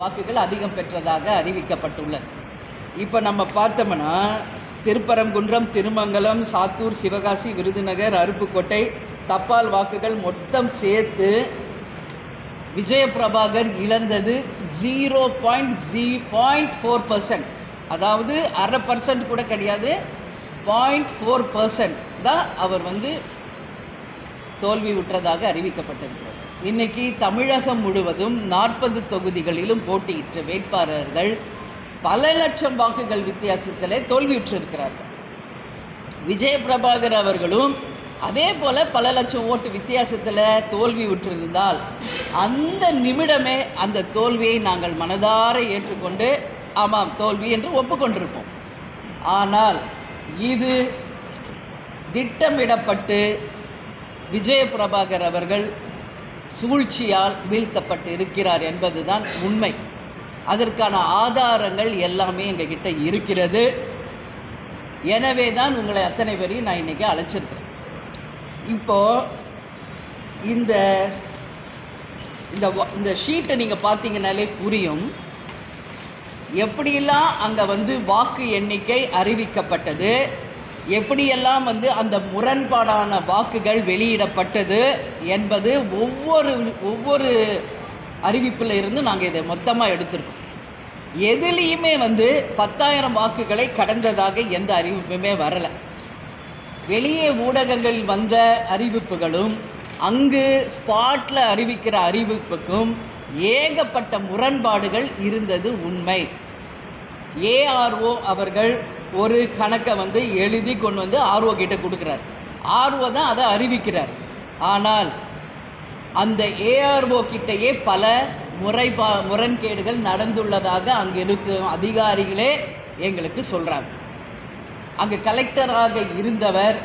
வாக்குகள் அதிகம் பெற்றதாக அறிவிக்கப்பட்டுள்ளது. இப்போ நம்ம பார்த்தோம்னா திருப்பரங்குன்றம் திருமங்கலம் சாத்தூர் சிவகாசி விருதுநகர் அருப்புக்கோட்டை தப்பால் வாக்குகள் மொத்தம் சேர்த்து விஜயபிரபாகர் இழந்தது ஜீரோ பாயிண்ட் ஜி பாயிண்ட் ஃபோர் பர்சன்ட் அதாவது அரை பர்சன்ட் கூட கிடையாது பாயிண்ட் ஃபோர் பர்சன்ட் தான் அவர் வந்து தோல்வி உற்றதாக அறிவிக்கப்பட்டது. இன்னைக்கு தமிழகம் முழுவதும் நாற்பது தொகுதிகளிலும் போட்டியிட்ட வேட்பாளர்கள் பல லட்சம் வாக்குகள் வித்தியாசத்தில் தோல்வியுற்றிருக்கிறார்கள். விஜயபிரபாகர் அவர்களும் அதே போல பல லட்சம் ஓட்டு வித்தியாசத்தில் தோல்வி விட்டிருந்தால் அந்த நிமிடமே அந்த தோல்வியை நாங்கள் மனதார ஏற்றுக்கொண்டு ஆமாம் தோல்வி என்று ஒப்புக்கொண்டிருப்போம். ஆனால் இது திட்டமிடப்பட்டு விஜயபிரபாகர் அவர்கள் சூழ்ச்சியால் வீழ்த்தப்பட்டு இருக்கிறார் என்பதுதான் உண்மை. அதற்கான ஆதாரங்கள் எல்லாமே எங்ககிட்ட இருக்கிறது. எனவே தான் உங்களை அத்தனை பேரையும் நான் இன்றைக்கி அழைச்சிருக்கிறேன். இப்போது இந்த இந்த வ- இந்த ஷீட்டை நீங்கள் பார்த்தீங்கன்னாலே புரியும். எப்படியெல்லாம் அங்கே வந்து வாக்கு எண்ணிக்கை அறிவிக்கப்பட்டது எப்படியெல்லாம் வந்து அந்த முரண்பாடான வாக்குகள் வெளியிடப்பட்டது என்பது ஒவ்வொரு ஒவ்வொரு அறிவிப்பில் இருந்து நாங்கள் இதை மொத்தமாக எடுத்திருக்கோம். எதுலேயுமே வந்து பத்தாயிரம் வாக்குகளை கடந்ததாக எந்த அறிவிப்புமே வரலை. வெளியே ஊடகங்களில் வந்த அறிவிப்புகளும் அங்கு ஸ்பாட்டில் அறிவிக்கிற அறிவிப்புக்கும் ஏகப்பட்ட முரண்பாடுகள் இருந்தது உண்மை. ஏஆர்ஓ அவர்கள் ஒரு கணக்கை வந்து எழுதி கொண்டு வந்து ஆர்ஓ கிட்ட கொடுக்குறார். ஆர்ஓ தான் அதை அறிவிக்கிறார். ஆனால் அந்த ஏஆர்ஓ கிட்டேயே பல முறை முரண்கேடுகள் நடந்துள்ளதாக அங்கே இருக்கும் அதிகாரிகளே எங்களுக்கு சொல்கிறாங்க அங்கே கலெக்டராக இருந்தவர்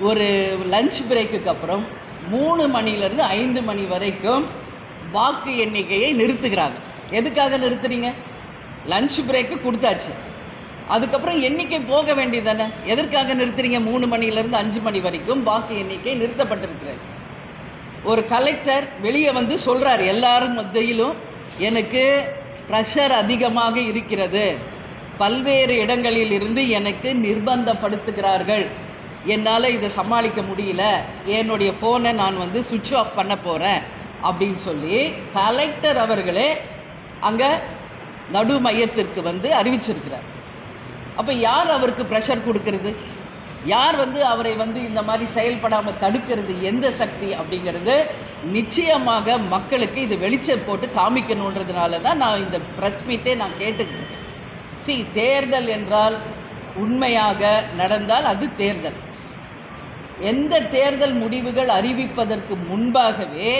ஒரு லஞ்ச் பிரேக்குக்கு அப்புறம் மூணு மணிலேருந்து ஐந்து மணி வரைக்கும் வாக்கு எண்ணிக்கையை நிறுத்துகிறாங்க. எதுக்காக நிறுத்துறீங்க? லஞ்ச் பிரேக்கு கொடுத்தாச்சு. அதுக்கப்புறம் எண்ணிக்கை போக வேண்டியதானே எதற்காக நிறுத்துறீங்க? மூணு மணிலேருந்து அஞ்சு மணி வரைக்கும் வாக்கு எண்ணிக்கை நிறுத்தப்பட்டிருக்கிறது. ஒரு கலெக்டர் வெளியே வந்து சொல்கிறார் எல்லாரும் மத்தியிலும் எனக்கு ப்ரெஷர் அதிகமாக இருக்கிறது. பல்வேறு இடங்களில் இருந்து எனக்கு நிர்பந்தப்படுத்துகிறார்கள். என்னால் இதை சமாளிக்க முடியல. என்னுடைய ஃபோனை நான் வந்து சுவிட்ச் ஆஃப் பண்ண போகிறேன் அப்படின்னு சொல்லி கலெக்டர் அவர்களே அங்கே நடு மையத்திற்கு வந்து அறிவிச்சிருக்கிறார். அப்போ யார் அவருக்கு ப்ரெஷர் கொடுக்கறது? யார் வந்து அவரை வந்து இந்த மாதிரி செயல்படாமல் தடுக்கிறது? எந்த சக்தி அப்படிங்கிறது நிச்சயமாக மக்களுக்கு இது வெளிச்சம் போட்டு காமிக்கணுன்றதுனால தான் நான் இந்த ப்ரெஸ் மீட்டே நான் கேட்டுக்கிறேன். சி தேர்தல் என்றால் உண்மையாக நடந்தால் அது தேர்தல். எந்த தேர்தல் முடிவுகள் அறிவிப்பதற்கு முன்பாகவே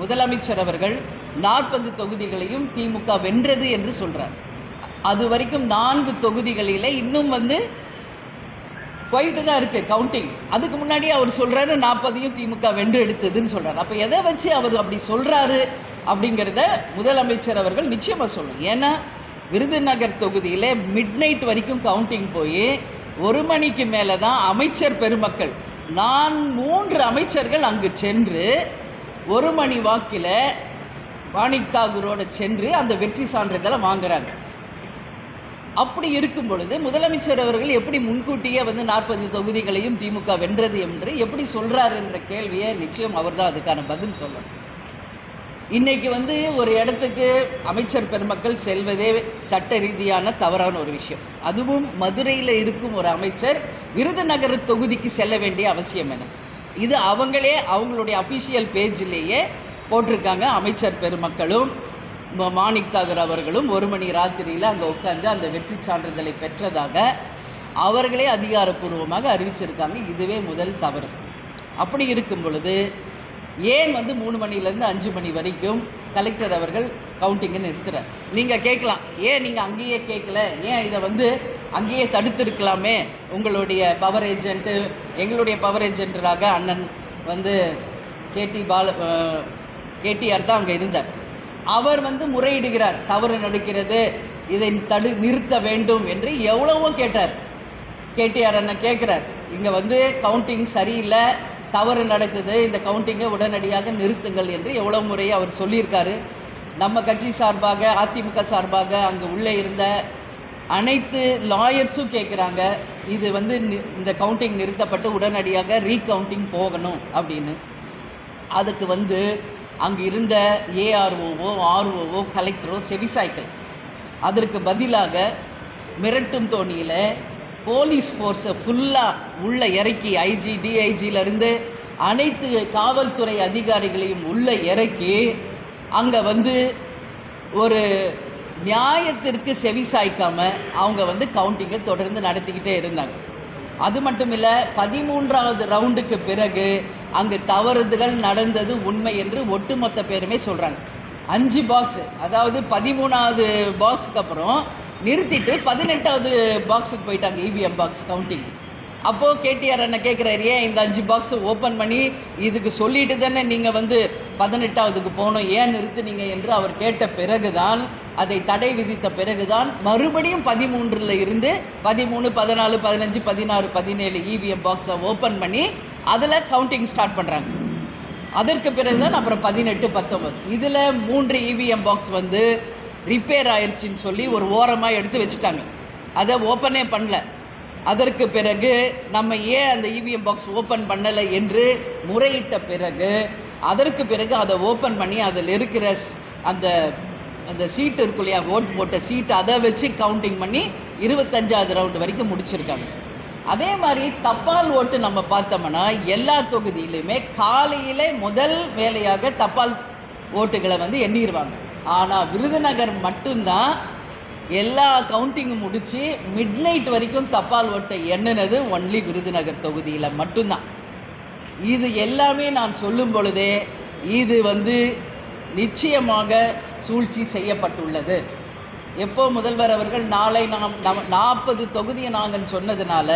முதலமைச்சர் அவர்கள் நாற்பது தொகுதிகளையும் திமுக வென்றது என்று சொல்கிறார் அது வரைக்கும் நான்கு தொகுதிகளில் இன்னும் வந்து போயிட்டு தான் இருக்குது கவுண்டிங் அதுக்கு முன்னாடி அவர் சொல்கிறாரு நாற்பதையும் திமுக வென்று எடுத்ததுன்னு சொல்கிறார் அப்போ எதை வச்சு அவர் அப்படி சொல்கிறாரு அப்படிங்கிறத முதலமைச்சர் அவர்கள் நிச்சயமாக சொல்லணும். ஏன்னா விருதுநகர் தொகுதியில் மிட் நைட் வரைக்கும் கவுண்டிங் போய் ஒரு மணிக்கு மேலே தான் அமைச்சர் பெருமக்கள். நான் மூன்று அமைச்சர்கள் அங்கு சென்று ஒரு மணி வாக்கில் வாணிக் தாகூரோட சென்று அந்த வெற்றி சான்றிதழை வாங்குறாங்க. அப்படி இருக்கும் பொழுது முதலமைச்சர் அவர்கள் எப்படி முன்கூட்டியே வந்து நாற்பது தொகுதிகளையும் திமுக வென்றது என்று எப்படி சொல்கிறார் என்ற கேள்வியை நிச்சயம் அவர்தான் அதுக்கான பதில் சொல்லணும். இன்றைக்கி வந்து ஒரு இடத்துக்கு அமைச்சர் பெருமக்கள் செல்வதே சட்ட ரீதியான தவறான ஒரு விஷயம். அதுவும் மதுரையில் இருக்கும் ஒரு அமைச்சர் விருதுநகர் தொகுதிக்கு செல்ல வேண்டிய அவசியம் என்ன? இது அவங்களே அவங்களுடைய அஃபிஷியல் பேஜிலேயே போட்டிருக்காங்க அமைச்சர் பெருமக்களும். மாணிக் தாகர் அவர்களும் ஒரு மணி ராத்திரியில் அங்கே உட்காந்து அந்த வெற்றி சான்றிதழை பெற்றதாக அவர்களே அதிகாரப்பூர்வமாக அறிவிச்சிருக்காங்க. இதுவே முதல் தவறு. அப்படி இருக்கும் பொழுது ஏன் வந்து மூணு மணிலேருந்து அஞ்சு மணி வரைக்கும் கலெக்டர் அவர்கள் கவுண்டிங்கை நிறுத்துறார்? நீங்கள் கேட்கலாம். ஏன் நீங்கள் அங்கேயே கேட்கல? ஏன் இதை வந்து அங்கேயே தடுத்துருக்கலாமே? உங்களுடைய பவர் ஏஜென்ட்டு எங்களுடைய பவர் ஏஜென்டராக அண்ணன் வந்து கேடி பால கேடிஆர் தான் அங்கே இருந்தார். அவர் வந்து முறையிடுகிறார் தவறு நடக்கிறது இதை தடு நிறுத்த வேண்டும் என்று எவ்வளவோ கேட்டார். கேடிஆர் அண்ணன் கேட்குறார் இங்கே வந்து கவுண்டிங் சரியில்லை தவறு நடக்குது இந்த கவுண்டிங்கை உடனடியாக நிறுத்துங்கள் என்று எவ்வளோ முறை அவர் சொல்லியிருக்காரு. நம்ம கட்சி சார்பாக அதிமுக சார்பாக அங்கே உள்ளே இருந்த அனைத்து லாயர்ஸும் கேட்குறாங்க இது வந்து இந்த கவுண்டிங் நிறுத்தப்பட்டு உடனடியாக ரீகவுண்டிங் போகணும் அப்படின்னு. அதுக்கு வந்து அங்கே இருந்த ஏஆர்ஓவோ ஆர்ஓவோ கலெக்டரோ செவிசாய்க்கள். அதற்கு பதிலாக மிரட்டும் தோணியில் போலீஸ் ஃபோர்ஸை ஃபுல்லாக உள்ள இறக்கி ஐஜி டிஐஜியிலேருந்து அனைத்து காவல்துறை அதிகாரிகளையும் உள்ள இறக்கி அங்கே வந்து ஒரு நியாயத்திற்கு செவி சாய்க்காமல் அவங்க வந்து கவுண்டிங்கை தொடர்ந்து நடத்திக்கிட்டே இருந்தாங்க. அது மட்டும் இல்லை பதிமூன்றாவது ரவுண்டுக்கு பிறகு அங்கு தவறுதுகள் நடந்தது உண்மை என்று ஒட்டுமொத்த பேருமே சொல்கிறாங்க அஞ்சு பாக்ஸ் அதாவது பதிமூணாவது பாக்ஸுக்கு அப்புறம் நிறுத்திட்டு பதினெட்டாவது பாக்ஸுக்கு போயிட்டாங்க இவிஎம் பாக்ஸ் கவுண்டிங் அப்போது கேடிஆர் அண்ணன் கேட்குறாரு ஏன் இந்த அஞ்சு பாக்ஸை ஓப்பன் பண்ணி இதுக்கு சொல்லிட்டு தானே நீங்கள் வந்து பதினெட்டாவதுக்கு போகணும்? ஏன் நிறுத்துனீங்க? என்று அவர் கேட்ட பிறகுதான் அதை தடை விதித்த பிறகுதான் மறுபடியும் பதிமூன்றில் இருந்து பதிமூணு பதினாலு பதினஞ்சு பதினாறு பதினேழு இவிஎம் பாக்ஸை ஓப்பன் பண்ணி அதில் கவுண்டிங் ஸ்டார்ட் பண்ணுறாங்க அதற்கு பிறகுதான் அப்புறம் பதினெட்டு பத்தொம்பது இதில் மூன்று இவிஎம் பாக்ஸ் வந்து ரிப்பேர் ஆயிடுச்சின்னு சொல்லி ஒரு ஓரமாக எடுத்து வச்சுட்டாங்க. அதை ஓப்பனே பண்ணல. அதற்கு பிறகு நம்ம ஏன் அந்த இவிஎம் பாக்ஸ் ஓப்பன் பண்ணலை என்று முறையிட்ட பிறகு அதற்கு பிறகு அதை ஓப்பன் பண்ணி அதில் இருக்கிற அந்த அந்த சீட்டு இருக்கு இல்லையா ஓட் போட்ட சீட் அதை வச்சு கவுண்டிங் பண்ணி இருபத்தஞ்சாவது ரவுண்டு வரைக்கும் முடிச்சிருக்காங்க. அதே மாதிரி தப்பால் ஓட்டு நம்ம பார்த்தோம்னா எல்லா தொகுதியிலையுமே காலையிலே முதல் வேலையாக தப்பால் ஓட்டுகளை வந்து எண்ணிடுவாங்க. ஆனால் விருதுநகர் மட்டும்தான் எல்லா கவுண்டிங்கும் முடித்து மிட் நைட் வரைக்கும் தப்பால் ஓட்டை எண்ணினது ஒன்லி விருதுநகர் தொகுதியில் மட்டும்தான். இது எல்லாமே நான் சொல்லும் பொழுதே இது வந்து நிச்சயமாக சூழ்ச்சி செய்யப்பட்டுள்ளது. எப்போ முதல்வர் அவர்கள் நாளை நாம் நம் நாற்பது தொகுதியை நாங்கள் சொன்னதுனால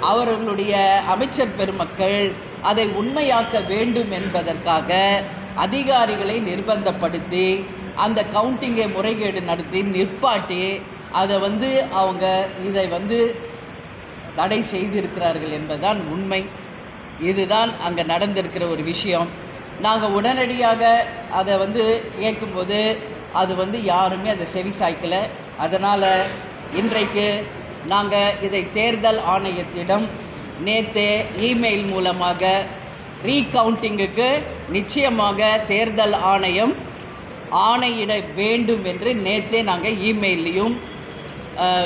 அவர்களுடைய அமைச்சர் பெருமக்கள் அதை உண்மையாக்க வேண்டும் என்பதற்காக அதிகாரிகளை நிர்பந்தப்படுத்தி அந்த கவுண்டிங்கை முறைகேடு நடத்தி நிற்பாட்டி அதை வந்து அவங்க இதை வந்து தடை செய்திருக்கிறார்கள் என்பதுதான் உண்மை. இதுதான் அங்கே நடந்திருக்கிற ஒரு விஷயம். நாங்கள் உடனடியாக அதை வந்து இயக்கும்போது அது வந்து யாருமே அதை செவி சாய்க்கலை அதனால் இன்றைக்கு நாங்கள் இதை தேர்தல் ஆணையத்திடம் நேற்றே இமெயில் மூலமாக ரீகவுண்டிங்குக்கு நிச்சயமாக தேர்தல் ஆணையம் ஆணையிட வேண்டும் என்று நேற்றே நாங்கள் இமெயிலையும்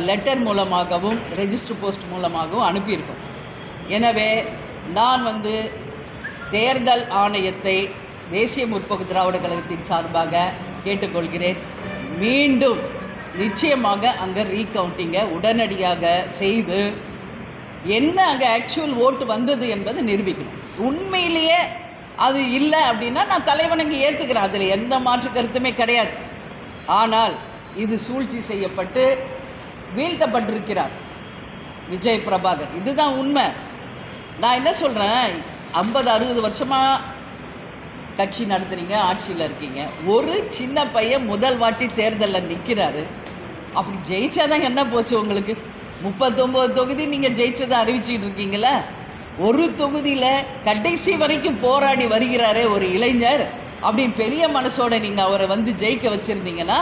லெட்டர் மூலமாகவும் ரெஜிஸ்டர் போஸ்ட் மூலமாகவும் அனுப்பியிருக்கோம். எனவே நான் வந்து தேர்தல் ஆணையத்தை தேசிய முற்போக்கு திராவிட கழகத்தின் சார்பாக கேட்டுக்கொள்கிறேன். மீண்டும் நிச்சயமாக அங்கே ரீகவுண்டிங்கை உடனடியாக செய்து என்ன அங்கே ஆக்சுவல் ஓட்டு வந்தது என்பது நிரூபிக்கணும். உண்மையிலேயே அது இல்லை அப்படின்னா நான் தலைவனுக்கு ஏற்றுக்கிறேன் அதில் எந்த மாற்று கருத்துமே கிடையாது. ஆனால் இது சூழ்ச்சி செய்யப்பட்டு வீழ்த்தப்பட்டிருக்கிறார் விஜய் பிரபாகர். இதுதான் உண்மை. நான் என்ன சொல்கிறேன் ஐம்பது அறுபது வருஷமாக கட்சி நடத்துறீங்க ஆட்சியில் இருக்கீங்க. ஒரு சின்ன பையன் முதல் வாட்டி தேர்தலில் நிற்கிறாரு அப்படி ஜெயிச்சாதான் என்ன போச்சு உங்களுக்கு? முப்பத்தொம்போது தொகுதி நீங்கள் ஜெயிச்சதை அறிவிச்சிட்டு இருக்கீங்களே ஒரு தொகுதியில் கடைசி வரைக்கும் போராடி வருகிறாரே ஒரு இளைஞர். அப்படின்னு பெரிய மனசோட நீங்கள் அவரை வந்து ஜெயிக்க வச்சுருந்தீங்கன்னா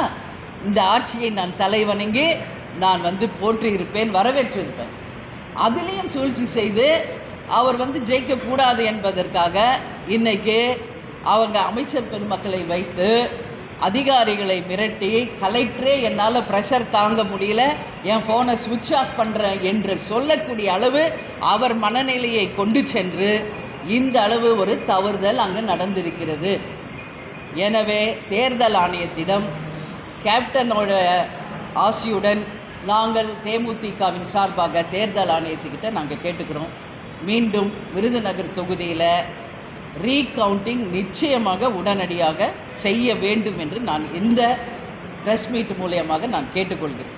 இந்த ஆட்சியை நான் தலைவணங்கி நான் வந்து போற்றி இருப்பேன் வரவேற்றிருப்பேன். அதுலேயும் சூழ்ச்சி செய்து அவர் வந்து ஜெயிக்கக்கூடாது என்பதற்காக இன்றைக்கு அவங்க அமைச்சர் பெருமக்களை வைத்து அதிகாரிகளை மிரட்டி கலெக்டரே என்னால் ப்ரெஷர் தாங்க முடியல. என் ஃபோனை சுவிட்ச் ஆஃப் பண்ணுறேன் என்று சொல்லக்கூடிய அளவு அவர் மனநிலையை கொண்டு சென்று இந்த அளவு ஒரு தவறுதல் அங்கு நடந்திருக்கிறது. எனவே தேர்தல் ஆணையத்திடம் கேப்டனோட ஆசியுடன் நாங்கள் தேமுதிகவின் சார்பாக தேர்தல் ஆணையத்துக்கிட்ட நாங்கள் கேட்டுக்கிறோம். மீண்டும் விருதுநகர் தொகுதியில் ரீகவுண்டிங் நிச்சயமாக உடனடியாக செய்ய வேண்டும் என்று நான் இந்த ப்ரெஸ் மீட் மூலியமாக நான் கேட்டுக்கொள்கிறேன்.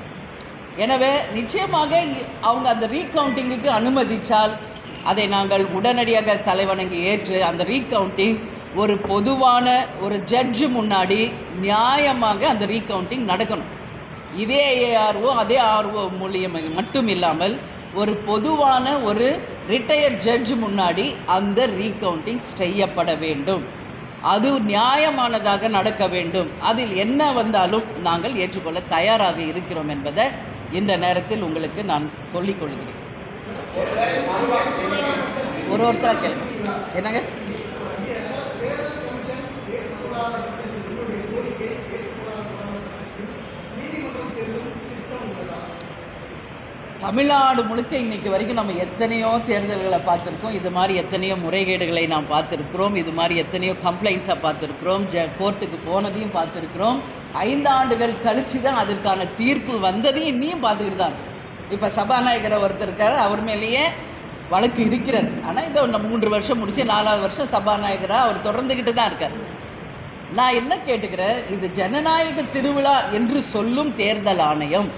எனவே நிச்சயமாக அவங்க அந்த ரீகவுண்டிங்குக்கு அனுமதித்தால் அதை நாங்கள் உடனடியாக தலைவணங்கி ஏற்று அந்த ரீகவுண்டிங் ஒரு பொதுவான ஒரு ஜட்ஜு முன்னாடி நியாயமாக அந்த ரீகவுண்டிங் நடக்கணும். இதே ஏஆர்ஓ அதே ஆர்ஓ மூலியம் மட்டும் இல்லாமல் ஒரு பொதுவான ஒரு ரிட்டையர்ட் ஜட்ஜ் முன்னாடி அந்த ரீகவுண்டிங் செய்யப்பட வேண்டும். அது நியாயமானதாக நடக்க வேண்டும். அதில் என்ன வந்தாலும் நாங்கள் ஏற்றுக்கொள்ள தயாராக இருக்கிறோம் என்பதை இந்த நேரத்தில் உங்களுக்கு நான் சொல்லிக் கொள்கிறேன். ஒரு ஒருத்தராக கேள்வி என்னங்க? தமிழ்நாடு முழுக்க இன்னைக்கு வரைக்கும் நம்ம எத்தனையோ தேர்தல்களை பார்த்துருக்கோம். இது மாதிரி எத்தனையோ முறைகேடுகளை நாம் பார்த்துருக்கிறோம். இது மாதிரி எத்தனையோ கம்ப்ளைண்ட்ஸை பார்த்துருக்குறோம். ஜ கோர்ட்டுக்கு போனதையும் பார்த்துருக்குறோம். ஐந்தாண்டுகள் கழித்து தான் அதற்கான தீர்ப்பு வந்ததையும் இன்னியும் பார்த்துக்கிட்டு தான் இப்போ சபாநாயகர் ஒருத்தர் இருக்கார். அவர் மேலேயே வழக்கு இருக்கிறது. ஆனால் இதை ஒன்று மூன்று வருஷம் முடிச்சு நாலாவது வருஷம் சபாநாயகராக அவர் தொடர்ந்துக்கிட்டு தான் இருக்கார். நான் என்ன கேட்டுக்கிறேன்? இது ஜனநாயக திருவிழா என்று சொல்லும் தேர்தல் ஆணையம்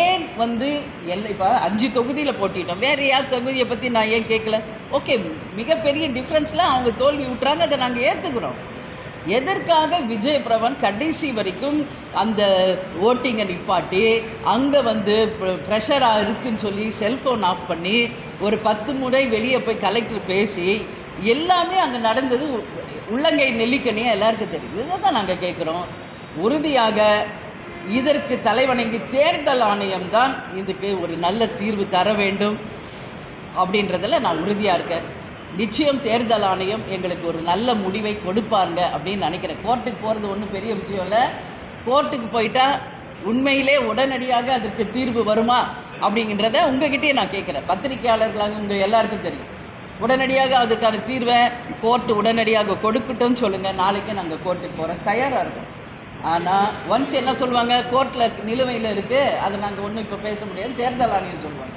ஏன் வந்து எல்லை இப்போ அஞ்சு தொகுதியில் போட்டிட்டோம். வேறு யார் தொகுதியை பற்றி நான் ஏன் கேட்கல ஓகே மிகப்பெரிய டிஃப்ரென்ஸில் அவங்க தோல்வி விட்டுறாங்க அதை நாங்கள் ஏற்றுக்கிறோம் எதற்காக விஜய் பிரபன் கடைசி வரைக்கும் அந்த ஓட்டிங்கை நிப்பாட்டி அங்கே வந்து ப்ரெஷராக இருக்குன்னு சொல்லி செல்ஃபோன் ஆஃப் பண்ணி ஒரு பத்து முறை வெளியே போய் கலெக்டர் பேசி எல்லாமே அங்கே நடந்தது. உள்ளங்கை நெல்லிக்கனியாக எல்லாருக்கும் தெரியும் இதை தான் நாங்கள் கேட்குறோம் உறுதியாக இதற்கு தலைவணங்கி தேர்தல் ஆணையம் தான் இதுக்கு ஒரு நல்ல தீர்வு தர வேண்டும் அப்படின்றதில் நான் உறுதியாக இருக்கேன். நிச்சயம் தேர்தல் ஆணையம் எங்களுக்கு ஒரு நல்ல முடிவை கொடுப்பாங்க அப்படின்னு நினைக்கிறேன். கோர்ட்டுக்கு போகிறது ஒன்றும் பெரிய விஷயம் இல்லை. கோர்ட்டுக்கு போயிட்டால் உண்மையிலே உடனடியாக அதற்கு தீர்வு வருமா அப்படிங்கிறத உங்ககிட்டயே நான் கேட்குறேன். பத்திரிகையாளர்களாக உங்கள் எல்லாருக்கும் தெரியும். உடனடியாக அதுக்கான தீர்வை கோர்ட்டு உடனடியாக கொடுக்கட்டும்னு சொல்லுங்கள் நாளைக்கு நாங்கள் கோர்ட்டுக்கு போகிறோம் தயாராக இருக்கோம். ஆனால் ஒன்ஸ் என்ன சொல்லுவாங்க? கோர்ட்டில் நிலுவையில் இருக்குது அதை நாங்கள் ஒன்றும் இப்போ பேச முடியாது. தேர்தல் ஆணையம் சொல்லுவாங்க.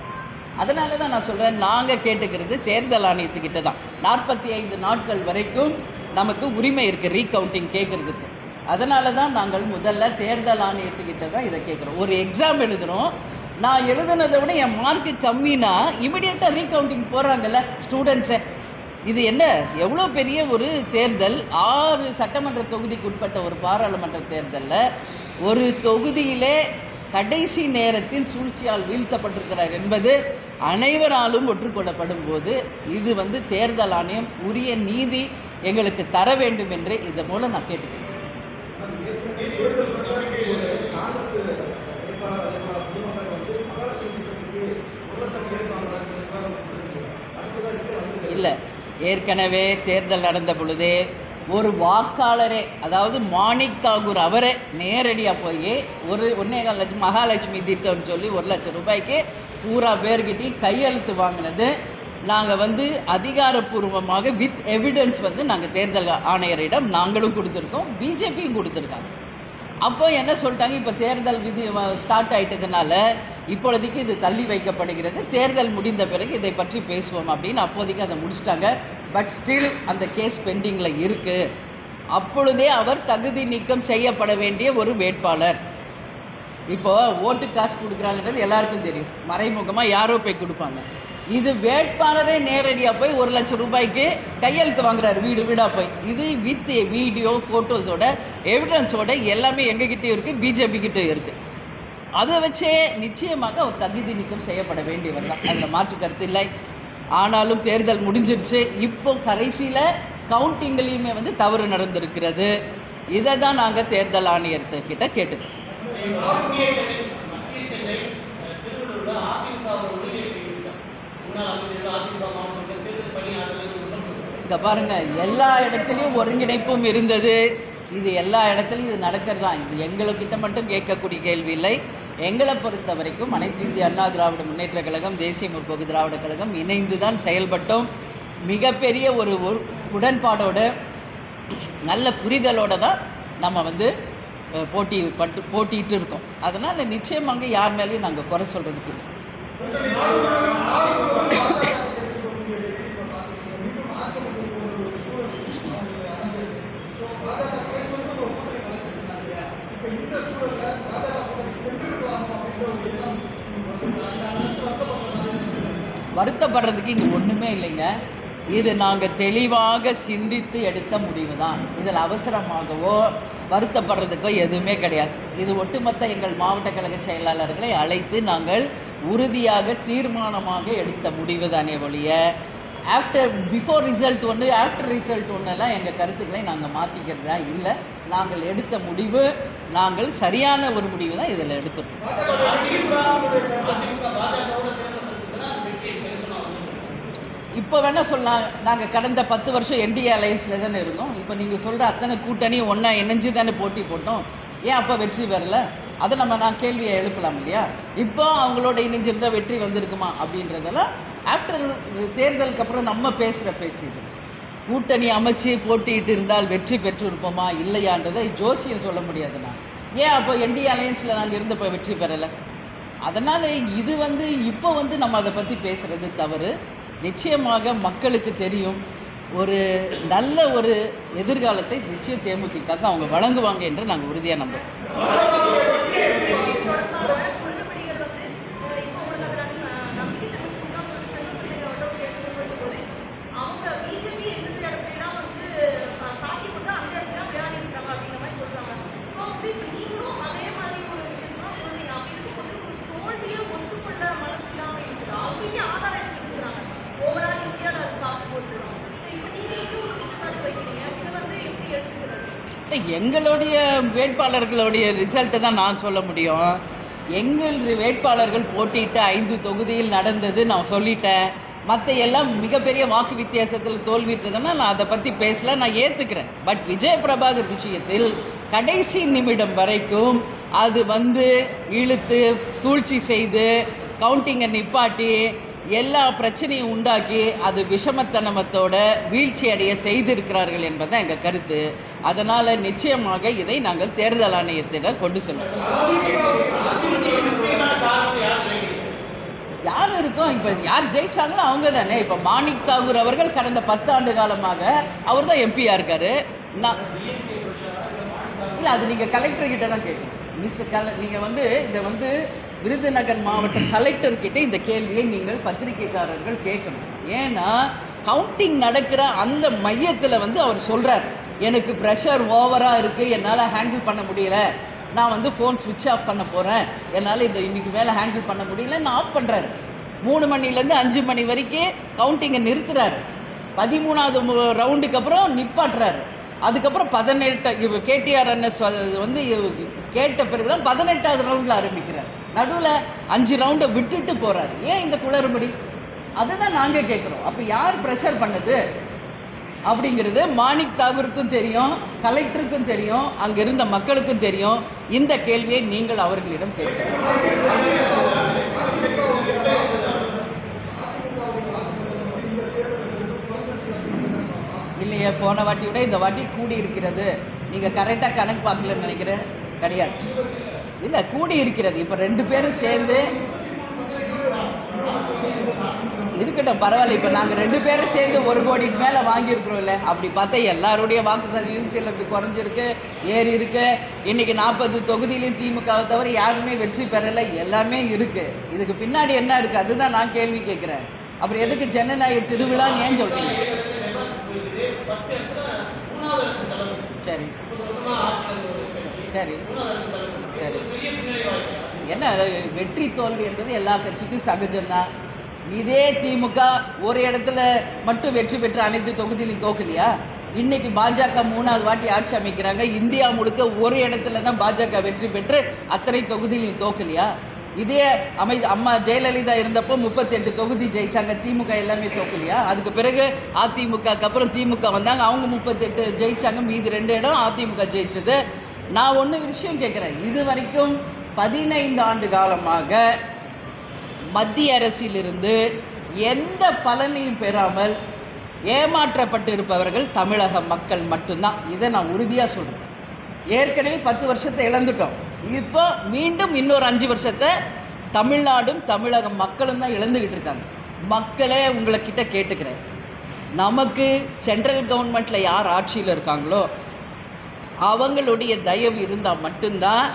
அதனால தான் நான் சொல்கிறேன் நாங்கள் கேட்டுக்கிறது தேர்தல் ஆணையத்துக்கிட்ட தான். நாற்பத்தி ஐந்து நாட்கள் வரைக்கும் நமக்கு உரிமை இருக்குது ரீகவுண்டிங் கேட்குறதுக்கு அதனால தான் நாங்கள் முதல்ல தேர்தல் ஆணையத்துக்கிட்ட தான் இதை கேட்குறோம் ஒரு எக்ஸாம் எழுதுகிறோம் நான் எழுதுனதை விட என் மார்க்கு கம்மினா இமிடியேட்டாக ரீகவுண்டிங் போடுறாங்கல்ல ஸ்டூடெண்ட்ஸை இது என்ன? எவ்வளோ பெரிய ஒரு தேர்தல்? ஆறு சட்டமன்ற தொகுதிக்கு உட்பட்ட ஒரு பாராளுமன்ற தேர்தலில் ஒரு தொகுதியிலே கடைசி நேரத்தில் சூழ்ச்சியால் வீழ்த்தப்பட்டிருக்கிறார் என்பது அனைவராலும் ஒற்றுக்கொள்ளப்படும் போது இது வந்து தேர்தல் ஆணையம் உரிய நீதி எங்களுக்கு தர வேண்டும் என்று இதன் மூலம் நான் கேட்டுக்கிறேன். இல்லை. ஏற்கனவே தேர்தல் நடந்த பொழுது ஒரு வாக்காளரே அதாவது மாணிக் தாகூர் அவரே நேரடியாக போய் ஒரு ஒன்னேகால் லட்சம் மகாலட்சுமி திட்டம்னு சொல்லி ஒரு லட்சம் ரூபாய்க்கு பூரா பேர்கிட்டையும் கையெழுத்து வாங்கினது. நாங்கள் வந்து அதிகாரப்பூர்வமாக வித் எவிடன்ஸ் வந்து நாங்கள் தேர்தல் ஆணையரிடம் நாங்களும் கொடுத்துருக்கோம் பிஜேபியும் கொடுத்துருக்காங்க. அப்போ என்ன சொல்லிட்டாங்க இப்போ தேர்தல் விதி ஸ்டார்ட் ஆயிட்டதுனால இப்பொழுதைக்கு இது தள்ளி வைக்கப்படுகிறது. தேர்தல் முடிந்த பிறகு இதை பற்றி பேசுவோம் அப்படின்னு அப்போதைக்கு அதை முடிச்சிட்டாங்க. பட் ஸ்டில் அந்த கேஸ் பெண்டிங்கில் இருக்குது அப்பொழுதே அவர் தகுதி நீக்கம் செய்யப்பட வேண்டிய ஒரு வேட்பாளர். இப்போ ஓட்டு காசு கொடுக்குறாங்கன்றது எல்லாருக்கும் தெரியும். மறைமுகமாக யாரோ போய் கொடுப்பாங்க. இது வேட்பாளரே நேரடியாக போய் ஒரு லட்சம் ரூபாய்க்கு கையெழுத்து வாங்குறாரு. வீடு வீடாக போய். இது வித் வீடியோ ஃபோட்டோஸோட எவிடன்ஸோட எல்லாமே எங்ககிட்டயும் இருக்குது பிஜேபி கிட்டேயும் இருக்குது அதை வச்சே நிச்சயமாக ஒரு தகுதி நீக்கம் செய்யப்பட வேண்டியவர் தான் அதில் மாற்று கருத்து இல்லை. ஆனாலும் தேர்தல் முடிஞ்சிருச்சு. இப்போ கடைசியில் கவுண்டிங்லேயுமே வந்து தவறு நடந்திருக்கிறது. இதை தான் நாங்கள் தேர்தல் ஆணையர்கிட்ட கேட்டுக்கிறோம் இங்கே பாருங்க எல்லா இடத்துலையும் ஒருங்கிணைப்பும் இருந்தது. இது எல்லா இடத்துலையும் இது நடக்கிறது? தான் இது எங்களுக்கிட்ட மட்டும் கேட்கக்கூடிய கேள்வி இல்லை. எங்களை பொறுத்த வரைக்கும் அனைத்து இந்திய அண்ணா திராவிட முன்னேற்ற கழகம் தேசிய முற்போக்கு திராவிட கழகம் இணைந்து தான் செயல்பட்டோம். மிகப்பெரிய ஒரு உடன்பாடோடு உடன்பாடோட நல்ல புரிதலோட தான் நம்ம வந்து போட்டி பட்டு போட்டிட்டு இருக்கோம். அதனால் நிச்சயமாக யார் மேலேயும் நாங்கள் குறை சொல்கிறதுக்கு இல்லை. வருத்தப்படுறதுக்கு இங்கே ஒன்றுமே இல்லைங்க. இது நாங்கள் தெளிவாக சிந்தித்து எடுத்த முடிவு தான் இதில் அவசரமாகவோ வருத்தப்படுறதுக்கோ எதுவுமே கிடையாது. இது ஒட்டுமொத்த எங்கள் மாவட்ட கழக செயலாளர்களை அழைத்து நாங்கள் உறுதியாக தீர்மானமாக எடுத்த முடிவு தானே ஒழிய ஆஃப்டர் பிஃபோர் ரிசல்ட் ஒன்று ஆஃப்டர் ரிசல்ட் ஒன்றெல்லாம் எங்கள் கருத்துக்களை நாங்கள் மாற்றிக்கிறதா இல்லை. நாங்கள் எடுத்த முடிவு நாங்கள் சரியான ஒரு முடிவு தான் இதில் எடுத்துருக்கோம் இப்போ வேணால் சொல்லலாம் நாங்கள் கடந்த பத்து வருஷம் என்டிஏ அலையன்ஸில் தானே இருந்தோம். இப்போ நீங்கள் சொல்கிற அத்தனை கூட்டணி ஒன்றா இணைஞ்சு தானே போட்டி போட்டோம். ஏன் அப்போ வெற்றி வரல? அதை நம்ம நான் கேள்வியை எழுப்பலாம் இல்லையா? இப்போ அவங்களோட இணைஞ்சிருந்தால் வெற்றி வந்திருக்குமா அப்படின்றதெல்லாம் ஆஃப்டர் தேர்தலுக்கு அப்புறம் நம்ம பேசுகிற பேச்சு இது. கூட்டணி அமைச்சு போட்டியிட்டு இருந்தால் வெற்றி பெற்றிருப்போமா இல்லையான்றதை ஜோசியம் சொல்ல முடியாது நான். ஏன் அப்போ என்டிஏ அலையன்ஸில் நாங்கள் இருந்தப்போ வெற்றி பெறலை? அதனால் இது வந்து இப்போ வந்து நம்ம அதை பற்றி பேசுகிறது தவறு. நிச்சயமாக மக்களுக்கு தெரியும். ஒரு நல்ல ஒரு எதிர்காலத்தை நிச்சயம் தேமுதிக அவங்க வழங்குவாங்க என்று நாங்கள் உறுதியாக நம்புறோம் எங்களுடைய வேட்பாளர்களுடைய ரிசல்ட்டை தான் நான் சொல்ல முடியும். எங்கள் வேட்பாளர்கள் போட்டியிட்ட ஐந்து தொகுதியில் நடந்தது நான் சொல்லிட்டேன். மற்ற எல்லாம் மிகப்பெரிய வாக்கு வித்தியாசத்தில் தோல்விட்டதுன்னா நான் அதை பற்றி பேசல நான் ஏற்றுக்கிறேன் பட் விஜய பிரபாகர் விஷயத்தில் கடைசி நிமிடம் வரைக்கும் அது வந்து இழுத்து சூழ்ச்சி செய்து கவுண்டிங்கை நிப்பாட்டி எல்லா பிரச்சனையும் உண்டாக்கி அது விஷமத்தனமத்தோட வீழ்ச்சி அடைய செய்திருக்கிறார்கள் என்பதுதான் எங்கள் கருத்து. அதனால் நிச்சயமாக இதை நாங்கள் தேர்தல் ஆணையத்திடம் கொண்டு செல்வோம். யார் இருக்கோம் இப்போ யார் ஜெயிச்சாங்களோ அவங்க தானே. இப்போ மாணிக் தாகூர் அவர்கள் கடந்த பத்தாண்டு காலமாக அவர் தான் எம்பியாக இருக்காரு. நான் இல்லை அது நீங்கள் கலெக்டர் கிட்ட தான் கேட்கணும். மிஸ்டர் கல நீங்கள் வந்து இதை வந்து விருதுநகர் மாவட்ட கலெக்டர்கிட்ட இந்த கேள்வியை நீங்கள் பத்திரிகைக்காரர்கள் கேட்கணும். ஏன்னா கவுண்டிங் நடக்கிற அந்த மையத்தில் வந்து அவர் சொல்கிறார் எனக்கு ப்ரெஷர் ஓவராக இருக்குது என்னால் ஹேண்டில் பண்ண முடியல. நான் வந்து ஃபோன் சுவிட்ச் ஆஃப் பண்ண போகிறேன் என்னால் இந்த இன்றைக்கி மேலே ஹேண்டில் பண்ண முடியல நான் ஆஃப் பண்ணுறாரு மூணு மணிலேருந்து அஞ்சு மணி வரைக்கும் கவுண்டிங்கை நிறுத்துறாரு. பதிமூணாவது ரவுண்டுக்கு அப்புறம் நிப்பாட்டுறாரு. அதுக்கப்புறம் பதினெட்டு கேடிஆர் வந்து இவ- கேட்ட பிறகு தான் பதினெட்டாவது ரவுண்டில் ஆரம்பிக்கிறார். நடுவில் அஞ்சு ரவுண்டை விட்டுட்டு போகிறாரு ஏன் இந்த குளறுபடி? அதுதான் நாங்கள் கேட்குறோம் அப்போ யார் ப்ரெஷர் பண்ணுது? அப்படிங்கிறது மாணிக் தாகூருக்கும் தெரியும் கலெக்டருக்கும் தெரியும் அங்கே இருந்த மக்களுக்கும் தெரியும். இந்த கேள்வியை நீங்கள் அவர்களிடம் கேட்க இல்லையே போன வாட்டி விட இந்த வாட்டி கூடி இருக்கிறது நீங்கள் கரெக்டாக கணக்கு பார்க்கலன்னு நினைக்கிறேன். கிடையாது. இல்லை கூடி இருக்கிறது இப்போ ரெண்டு பேரும் சேர்ந்து இருக்கட்டும் பரவாயில்ல. இப்போ நாங்கள் ரெண்டு பேரும் சேர்ந்து ஒரு கோடிக்கு மேலே வாங்கியிருக்கிறோம்ல. அப்படி பார்த்தா எல்லாருடைய வாக்கு சதவீதம் சிலருக்கு குறைஞ்சிருக்கு ஏறி இருக்கு. இன்னைக்கு நாற்பது தொகுதியிலையும் திமுகவை தவிர யாருமே வெற்றி பெறலை. எல்லாமே இருக்கு. இதுக்கு பின்னாடி என்ன இருக்கு? அதுதான் நான் கேள்வி கேட்குறேன். அப்புறம் எதுக்கு ஜனநாயக திருவிழான்னு ஏன் சொல்றீங்க? சரி. சரி. சரி. என்ன வெற்றி தோல்வி என்பது எல்லா கட்சிக்கும் சகஜம்தான். இதே திமுக ஒரு இடத்துல மட்டும் வெற்றி பெற்று அனைத்து தொகுதியிலும் தோக்கலையா? இன்னைக்கு பாஜக மூணாவது வாட்டி ஆட்சி அமைக்கிறாங்க. இந்தியா முழுக்க ஒரு இடத்துல தான் பாஜக வெற்றி பெற்று அத்தனை தொகுதியிலும் தோக்கலையா? இதே அமை அம்மா ஜெயலலிதா இருந்தப்போ முப்பத்தெட்டு தொகுதி ஜெயிச்சாங்க. திமுக எல்லாமே தோக்கலையா? அதுக்கு பிறகு அதிமுகக்கு அப்புறம் திமுக வந்தாங்க. அவங்க முப்பத்தெட்டு ஜெயிச்சாங்க. மீதி ரெண்டு இடம் அதிமுக ஜெயிச்சது. நான் ஒன்று விஷயம் கேட்குறேன் இது வரைக்கும் பதினைந்து ஆண்டு காலமாக மத்திய அரசிலிருந்து எந்த பலனையும் பெறாமல் ஏமாற்றப்பட்டிருப்பவர்கள் தமிழக மக்கள் மட்டும்தான். இதை நான் உறுதியாக சொல்கிறேன் ஏற்கனவே பத்து வருஷத்தை இழந்துட்டோம். இப்போ மீண்டும் இன்னொரு அஞ்சு வருஷத்தை தமிழ்நாடும் தமிழக மக்களும் தான் இழந்துக்கிட்டு இருக்காங்க. மக்களே உங்களை கிட்ட கேட்டுக்கிறேன். நமக்கு சென்ட்ரல் கவர்மெண்ட்டில் யார் ஆட்சியில் இருக்காங்களோ அவங்களுடைய தயவு இருந்தால் மட்டும்தான்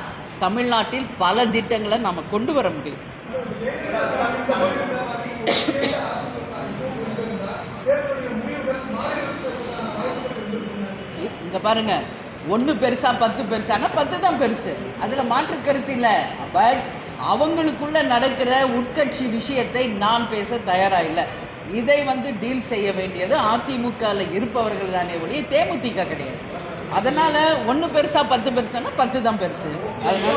தமிழ்நாட்டில் பல திட்டங்களை நம்ம கொண்டு வர முடியும். இங்க பாருங்க. ஒன்று பெருசா பத்து பெருசானா பத்து தான் பெருசு. அதில் மாற்று கருத்து இல்லை. அப்போ அவங்களுக்குள்ள நடக்கிற உட்கட்சி விஷயத்தை நான் பேச தயாரா இல்லை. இதை வந்து டீல் செய்ய வேண்டியது அதிமுகவில் இருப்பவர்கள் தானே ஒழிய தேமுதிக கிடையாது. அதனால் ஒன்று பெருசா பத்து பெருசானா பத்து தான் பெருசு. அதனால